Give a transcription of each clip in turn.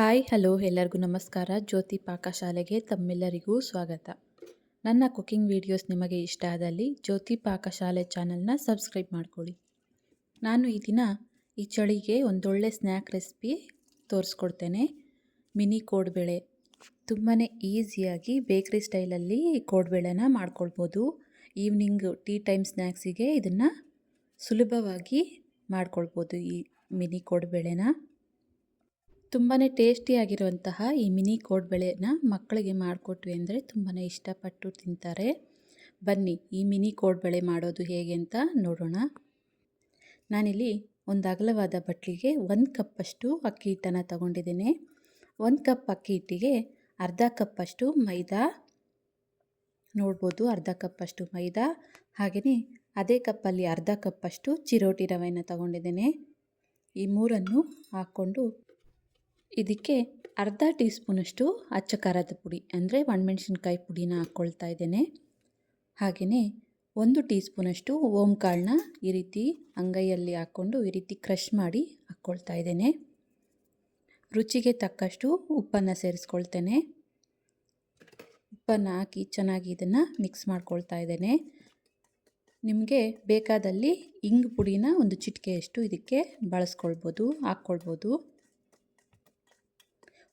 Hi, hello, ಎಲ್ಲರಿಗೂ ನಮಸ್ಕಾರ. ಜ್ಯೋತಿ ಪಾಕಶಾಲೆಗೆ ತಮ್ಮೆಲ್ಲರಿಗೂ ಸ್ವಾಗತ. ನನ್ನ ಕುಕಿಂಗ್ ವಿಡಿಯೋಸ್ ನಿಮಗೆ ಇಷ್ಟ ಆದಲ್ಲಿ ಜ್ಯೋತಿ ಪಾಕಶಾಲೆ ಚಾನಲ್ನ ಸಬ್ಸ್ಕ್ರೈಬ್ ಮಾಡ್ಕೊಳ್ಳಿ. ನಾನು ಈ ದಿನ ಈ ಚಳಿಗೆ ಒಂದೊಳ್ಳೆ ಸ್ನ್ಯಾಕ್ ರೆಸಿಪಿ ತೋರಿಸ್ಕೊಡ್ತೇನೆ. ಮಿನಿ ಕೋಡ್ಬೇಳೆ. ತುಂಬಾ ಈಸಿಯಾಗಿ ಬೇಕ್ರಿ ಸ್ಟೈಲಲ್ಲಿ ಕೋಡ್ಬೇಳೆನ ಮಾಡ್ಕೊಳ್ಬೋದು. ಈವ್ನಿಂಗ್ ಟೀ ಟೈಮ್ ಸ್ನ್ಯಾಕ್ಸಿಗೆ ಇದನ್ನು ಸುಲಭವಾಗಿ ಮಾಡ್ಕೊಳ್ಬೋದು ಈ ಮಿನಿ ಕೋಡ್ಬೇಳೆನ. ತುಂಬಾ ಟೇಸ್ಟಿಯಾಗಿರುವಂತಹ ಈ ಮಿನಿ ಕೋಡ್ಬಳೆನ ಮಕ್ಕಳಿಗೆ ಮಾಡಿಕೊಟ್ವಿ ಅಂದರೆ ತುಂಬಾ ಇಷ್ಟಪಟ್ಟು ತಿಂತಾರೆ. ಬನ್ನಿ ಈ ಮಿನಿ ಕೋಡ್ಬಳೆ ಮಾಡೋದು ಹೇಗೆ ಅಂತ ನೋಡೋಣ. ನಾನಿಲ್ಲಿ ಒಂದು ಅಗಲವಾದ ಬಟ್ಲಿಗೆ ಒಂದು ಕಪ್ಪಷ್ಟು ಅಕ್ಕಿ ಹಿಟ್ಟನ್ನು ತಗೊಂಡಿದ್ದೀನಿ. ಒಂದು ಕಪ್ ಅಕ್ಕಿ ಹಿಟ್ಟಿಗೆ ಅರ್ಧ ಕಪ್ಪಷ್ಟು ಮೈದಾ. ನೋಡ್ಬೋದು ಅರ್ಧ ಕಪ್ಪಷ್ಟು ಮೈದಾ. ಹಾಗೆಯೇ ಅದೇ ಕಪ್ಪಲ್ಲಿ ಅರ್ಧ ಕಪ್ಪಷ್ಟು ಚಿರೋಟಿ ರವೆಯನ್ನು ತಗೊಂಡಿದ್ದೇನೆ. ಈ ಮೂರನ್ನು ಹಾಕ್ಕೊಂಡು ಇದಕ್ಕೆ ಅರ್ಧ ಟೀ ಸ್ಪೂನಷ್ಟು ಅಚ್ಚ ಖಾರದ ಪುಡಿ, ಅಂದರೆ ಒಣಮೆಣ್ಸಿನ್ಕಾಯಿ ಪುಡಿನ ಹಾಕ್ಕೊಳ್ತಾ ಇದ್ದೇನೆ. ಹಾಗೆಯೇ ಒಂದು ಟೀ ಸ್ಪೂನಷ್ಟು ಓಮ್ ಕಾಳನ್ನ ಈ ರೀತಿ ಅಂಗೈಯಲ್ಲಿ ಹಾಕ್ಕೊಂಡು ಈ ರೀತಿ ಕ್ರಷ್ ಮಾಡಿ ಹಾಕ್ಕೊಳ್ತಾ ಇದ್ದೇನೆ. ರುಚಿಗೆ ತಕ್ಕಷ್ಟು ಉಪ್ಪನ್ನು ಸೇರಿಸ್ಕೊಳ್ತೇನೆ. ಉಪ್ಪನ್ನು ಹಾಕಿ ಚೆನ್ನಾಗಿ ಇದನ್ನು ಮಿಕ್ಸ್ ಮಾಡ್ಕೊಳ್ತಾ ಇದ್ದೇನೆ. ನಿಮಗೆ ಬೇಕಾದಲ್ಲಿ ಇಂಗು ಪುಡಿನ ಒಂದು ಚಿಟಿಕೆಯಷ್ಟು ಇದಕ್ಕೆ ಬಳಸ್ಕೊಳ್ಬೋದು, ಹಾಕ್ಕೊಳ್ಬೋದು.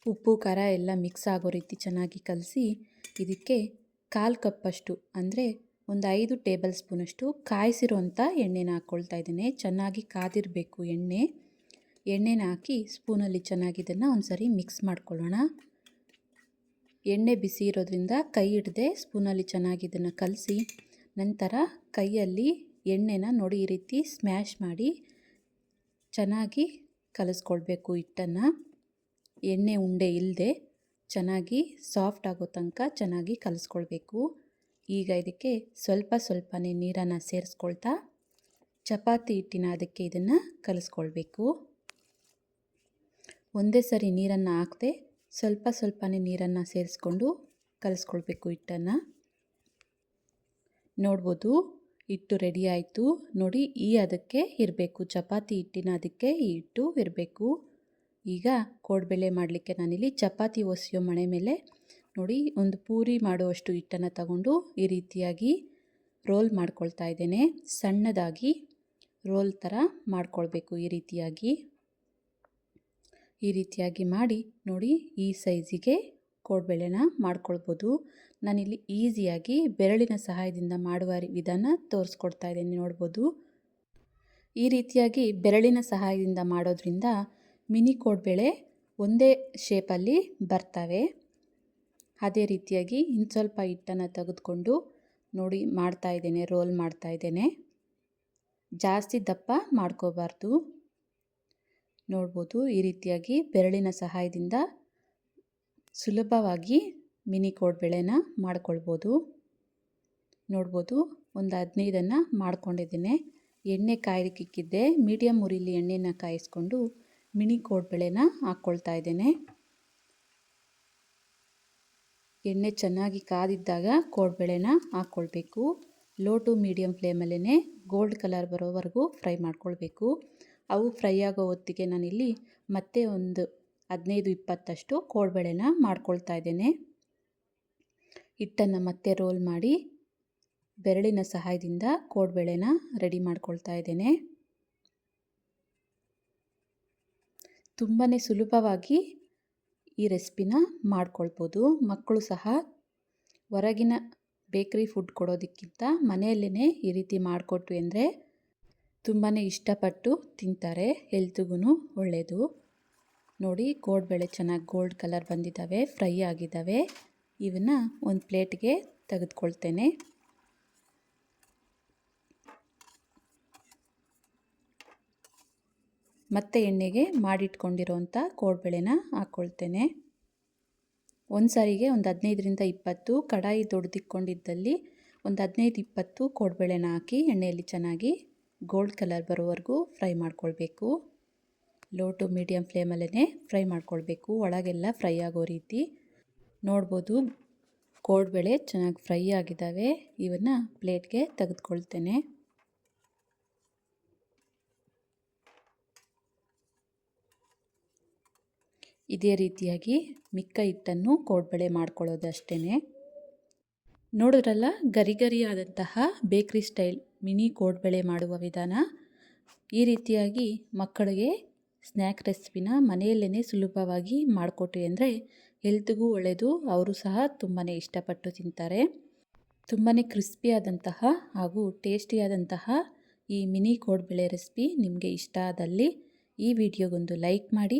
ಉಪ್ಪು, ಖಾರ ಎಲ್ಲ ಮಿಕ್ಸ್ ಆಗೋ ರೀತಿ ಚೆನ್ನಾಗಿ ಕಲಸಿ ಇದಕ್ಕೆ ಕಾಲು ಕಪ್ಪಷ್ಟು ಅಂದರೆ ಒಂದು ಐದು ಟೇಬಲ್ ಸ್ಪೂನಷ್ಟು ಕಾಯಿಸಿರೋಂಥ ಎಣ್ಣೆನ ಹಾಕ್ಕೊಳ್ತಾ ಇದ್ದೇನೆ. ಚೆನ್ನಾಗಿ ಕಾದಿರಬೇಕು ಎಣ್ಣೆ. ಎಣ್ಣೆನ ಹಾಕಿ ಸ್ಪೂನಲ್ಲಿ ಚೆನ್ನಾಗಿ ಇದನ್ನು ಒಂದು ಸರಿ ಮಿಕ್ಸ್ ಮಾಡ್ಕೊಳ್ಳೋಣ. ಎಣ್ಣೆ ಬಿಸಿ ಇರೋದ್ರಿಂದ ಕೈ ಹಿಡ್ದೆ ಸ್ಪೂನಲ್ಲಿ ಚೆನ್ನಾಗಿ ಇದನ್ನು ಕಲಸಿ ನಂತರ ಕೈಯಲ್ಲಿ ಎಣ್ಣೆನ ನೋಡಿ ಈ ರೀತಿ ಸ್ಮ್ಯಾಶ್ ಮಾಡಿ ಚೆನ್ನಾಗಿ ಕಲಸ್ಕೊಳ್ಬೇಕು ಹಿಟ್ಟನ್ನು. ಎಣ್ಣೆ ಉಂಡೆ ಇಲ್ಲದೆ ಚೆನ್ನಾಗಿ ಸಾಫ್ಟ್ ಆಗೋ ತನಕ ಚೆನ್ನಾಗಿ ಕಲಿಸ್ಕೊಳ್ಬೇಕು. ಈಗ ಇದಕ್ಕೆ ಸ್ವಲ್ಪ ಸ್ವಲ್ಪನೇ ನೀರನ್ನು ಸೇರಿಸ್ಕೊಳ್ತಾ ಚಪಾತಿ ಹಿಟ್ಟಿನ ಅದಕ್ಕೆ ಇದನ್ನು ಕಲಿಸ್ಕೊಳ್ಬೇಕು. ಒಂದೇ ಸರಿ ನೀರನ್ನು ಹಾಕದೆ ಸ್ವಲ್ಪ ಸ್ವಲ್ಪನೇ ನೀರನ್ನು ಸೇರಿಸ್ಕೊಂಡು ಕಲಿಸ್ಕೊಳ್ಬೇಕು ಹಿಟ್ಟನ್ನು. ನೋಡ್ಬೋದು ಹಿಟ್ಟು ರೆಡಿ ಆಯಿತು. ನೋಡಿ ಈ ಅದಕ್ಕೆ ಇರಬೇಕು. ಚಪಾತಿ ಹಿಟ್ಟಿನ ಅದಕ್ಕೆ ಈ ಹಿಟ್ಟು ಇರಬೇಕು. ಈಗ ಕೋಡ್ಬೆಳೆ ಮಾಡಲಿಕ್ಕೆ ನಾನಿಲ್ಲಿ ಚಪಾತಿ ಒಸಿಯೋ ಮಣೆ ಮೇಲೆ ನೋಡಿ ಒಂದು ಪೂರಿ ಮಾಡುವಷ್ಟು ಹಿಟ್ಟನ್ನು ತಗೊಂಡು ಈ ರೀತಿಯಾಗಿ ರೋಲ್ ಮಾಡ್ಕೊಳ್ತಾ ಇದ್ದೇನೆ. ಸಣ್ಣದಾಗಿ ರೋಲ್ ಥರ ಮಾಡ್ಕೊಳ್ಬೇಕು ಈ ರೀತಿಯಾಗಿ. ಈ ರೀತಿಯಾಗಿ ಮಾಡಿ ನೋಡಿ ಈ ಸೈಜಿಗೆ ಕೋಡ್ಬೆಳೆನ ಮಾಡ್ಕೊಳ್ಬೋದು. ನಾನಿಲ್ಲಿ ಈಸಿಯಾಗಿ ಬೆರಳಿನ ಸಹಾಯದಿಂದ ಮಾಡುವ ವಿಧಾನ ತೋರಿಸ್ಕೊಡ್ತಾ ಇದ್ದೇನೆ ನೋಡ್ಬೋದು. ಈ ರೀತಿಯಾಗಿ ಬೆರಳಿನ ಸಹಾಯದಿಂದ ಮಾಡೋದ್ರಿಂದ ಮಿನಿ ಕೋಡ್ ಕೋಡ್ಬೇಳೆ ಒಂದೇ ಶೇಪಲ್ಲಿ ಬರ್ತವೆ. ಅದೇ ರೀತಿಯಾಗಿ ಇನ್ನು ಸ್ವಲ್ಪ ಹಿಟ್ಟನ್ನು ತೆಗೆದುಕೊಂಡು ನೋಡಿ ಮಾಡ್ತಾ ಇದ್ದೇನೆ, ರೋಲ್ ಮಾಡ್ತಾ ಇದ್ದೇನೆ. ಜಾಸ್ತಿ ದಪ್ಪ ಮಾಡ್ಕೋಬಾರ್ದು. ನೋಡ್ಬೋದು ಈ ರೀತಿಯಾಗಿ ಬೆರಳಿನ ಸಹಾಯದಿಂದ ಸುಲಭವಾಗಿ ಮಿನಿ ಕೋಡ್ ಕೋಡ್ಬೇಳೆನ ಮಾಡ್ಕೊಳ್ಬೋದು. ನೋಡ್ಬೋದು ಒಂದು ಹದಿನೈದನ್ನು ಮಾಡ್ಕೊಂಡಿದ್ದೇನೆ. ಎಣ್ಣೆ ಕಾಯಲಿಕ್ಕಿಕ್ಕಿದ್ದೆ. ಮೀಡಿಯಮ್ ಉರಿಲಿ ಎಣ್ಣೆನ ಕಾಯಿಸ್ಕೊಂಡು ಮಿನಿ ಕೋಡ್ಬಳೆನ ಹಾಕ್ಕೊಳ್ತಾ ಇದ್ದೇನೆ. ಎಣ್ಣೆ ಚೆನ್ನಾಗಿ ಕಾದಿದ್ದಾಗ ಕೋಡ್ಬಳೆನ ಹಾಕ್ಕೊಳ್ಬೇಕು ಲೋ ಟು ಮೀಡಿಯಮ್ ಫ್ಲೇಮಲ್ಲೇ ಗೋಲ್ಡ್ ಕಲರ್ ಬರೋವರೆಗೂ ಫ್ರೈ ಮಾಡ್ಕೊಳ್ಬೇಕು. ಅವು ಫ್ರೈ ಆಗೋ ಹೊತ್ತಿಗೆ ನಾನಿಲ್ಲಿ ಮತ್ತೆ ಒಂದು ಹದಿನೈದು ಇಪ್ಪತ್ತಷ್ಟು ಕೋಡ್ಬಳೆನ ಮಾಡ್ಕೊಳ್ತಾ ಇದ್ದೇನೆ. ಹಿಟ್ಟನ್ನು ಮತ್ತೆ ರೋಲ್ ಮಾಡಿ ಬೆರಳಿನ ಸಹಾಯದಿಂದ ಕೋಡ್ಬಳೆನ ರೆಡಿ ಮಾಡ್ಕೊಳ್ತಾ ಇದ್ದೇನೆ. ತುಂಬಾ ಸುಲಭವಾಗಿ ಈ ರೆಸಿಪಿನ ಮಾಡ್ಕೊಳ್ಬೋದು. ಮಕ್ಕಳು ಸಹ ಹೊರಗಿನ ಬೇಕ್ರಿ ಫುಡ್ ಕೊಡೋದಕ್ಕಿಂತ ಮನೆಯಲ್ಲೇ ಈ ರೀತಿ ಮಾಡಿಕೊಟ್ವಿ ಅಂದರೆ ತುಂಬಾ ಇಷ್ಟಪಟ್ಟು ತಿಂತಾರೆ. ಹೆಲ್ತ್ಗೂ ಒಳ್ಳೆಯದು ನೋಡಿ ಕೋಡ್ಬೇಳೆ ಚೆನ್ನಾಗಿ ಗೋಲ್ಡ್ ಕಲರ್ ಬಂದಿದ್ದಾವೆ, ಫ್ರೈ ಆಗಿದ್ದಾವೆ. ಇವನ್ನ ಒಂದು ಪ್ಲೇಟ್ಗೆ ತೆಗೆದುಕೊಳ್ತೇನೆ. ಮತ್ತು ಎಣ್ಣೆಗೆ ಮಾಡಿಟ್ಕೊಂಡಿರೋಂಥ ಕೋಡ್ಬೆಳೆನ ಹಾಕ್ಕೊಳ್ತೇನೆ. ಒಂದು ಸಾರಿಗೆ ಒಂದು ಹದಿನೈದರಿಂದ ಇಪ್ಪತ್ತು ಕಡಾಯಿ ದೊಡ್ದಿಕ್ಕೊಂಡಿದ್ದಲ್ಲಿ ಒಂದು ಹದಿನೈದು ಇಪ್ಪತ್ತು ಕೋಡ್ಬೆಳೆನ ಹಾಕಿ ಎಣ್ಣೆಯಲ್ಲಿ ಚೆನ್ನಾಗಿ ಗೋಲ್ಡ್ ಕಲರ್ ಬರೋವರೆಗೂ ಫ್ರೈ ಮಾಡ್ಕೊಳ್ಬೇಕು. ಲೋ ಟು ಮೀಡಿಯಮ್ ಫ್ಲೇಮಲ್ಲೇ ಫ್ರೈ ಮಾಡ್ಕೊಳ್ಬೇಕು. ಒಳಗೆಲ್ಲ ಫ್ರೈ ಆಗೋ ರೀತಿ. ನೋಡ್ಬೋದು ಕೋಡ್ಬೇಳೆ ಚೆನ್ನಾಗಿ ಫ್ರೈ ಆಗಿದ್ದಾವೆ. ಇವನ್ನು ಪ್ಲೇಟ್ಗೆ ತೆಗೆದುಕೊಳ್ತೇನೆ. ಇದೇ ರೀತಿಯಾಗಿ ಮಿಕ್ಕ ಹಿಟ್ಟನ್ನು ಕೋಡ್ಬಳೆ ಮಾಡ್ಕೊಳ್ಳೋದಷ್ಟೇ ನೋಡಿದ್ರಲ್ಲ ಗರಿ ಗರಿಯಾದಂತಹ ಬೇಕ್ರಿ ಸ್ಟೈಲ್ ಮಿನಿ ಕೋಡ್ಬಳೆ ಮಾಡುವ ವಿಧಾನ? ಈ ರೀತಿಯಾಗಿ ಮಕ್ಕಳಿಗೆ ಸ್ನ್ಯಾಕ್ ರೆಸಿಪಿನ ಮನೆಯಲ್ಲೇ ಸುಲಭವಾಗಿ ಮಾಡಿಕೊಟ್ರಿ ಅಂದರೆ ಹೆಲ್ತ್ಗೂ ಒಳ್ಳೆಯದು ಅವರು ಸಹ ತುಂಬಾ ಇಷ್ಟಪಟ್ಟು ತಿಂತಾರೆ. ತುಂಬಾ ಕ್ರಿಸ್ಪಿಯಾದಂತಹ ಹಾಗೂ ಟೇಸ್ಟಿಯಾದಂತಹ ಈ ಮಿನಿ ಕೋಡ್ಬಳೆ ರೆಸಿಪಿ ನಿಮಗೆ ಇಷ್ಟ ಆದಲ್ಲಿ ಈ ವಿಡಿಯೋಗೊಂದು ಲೈಕ್ ಮಾಡಿ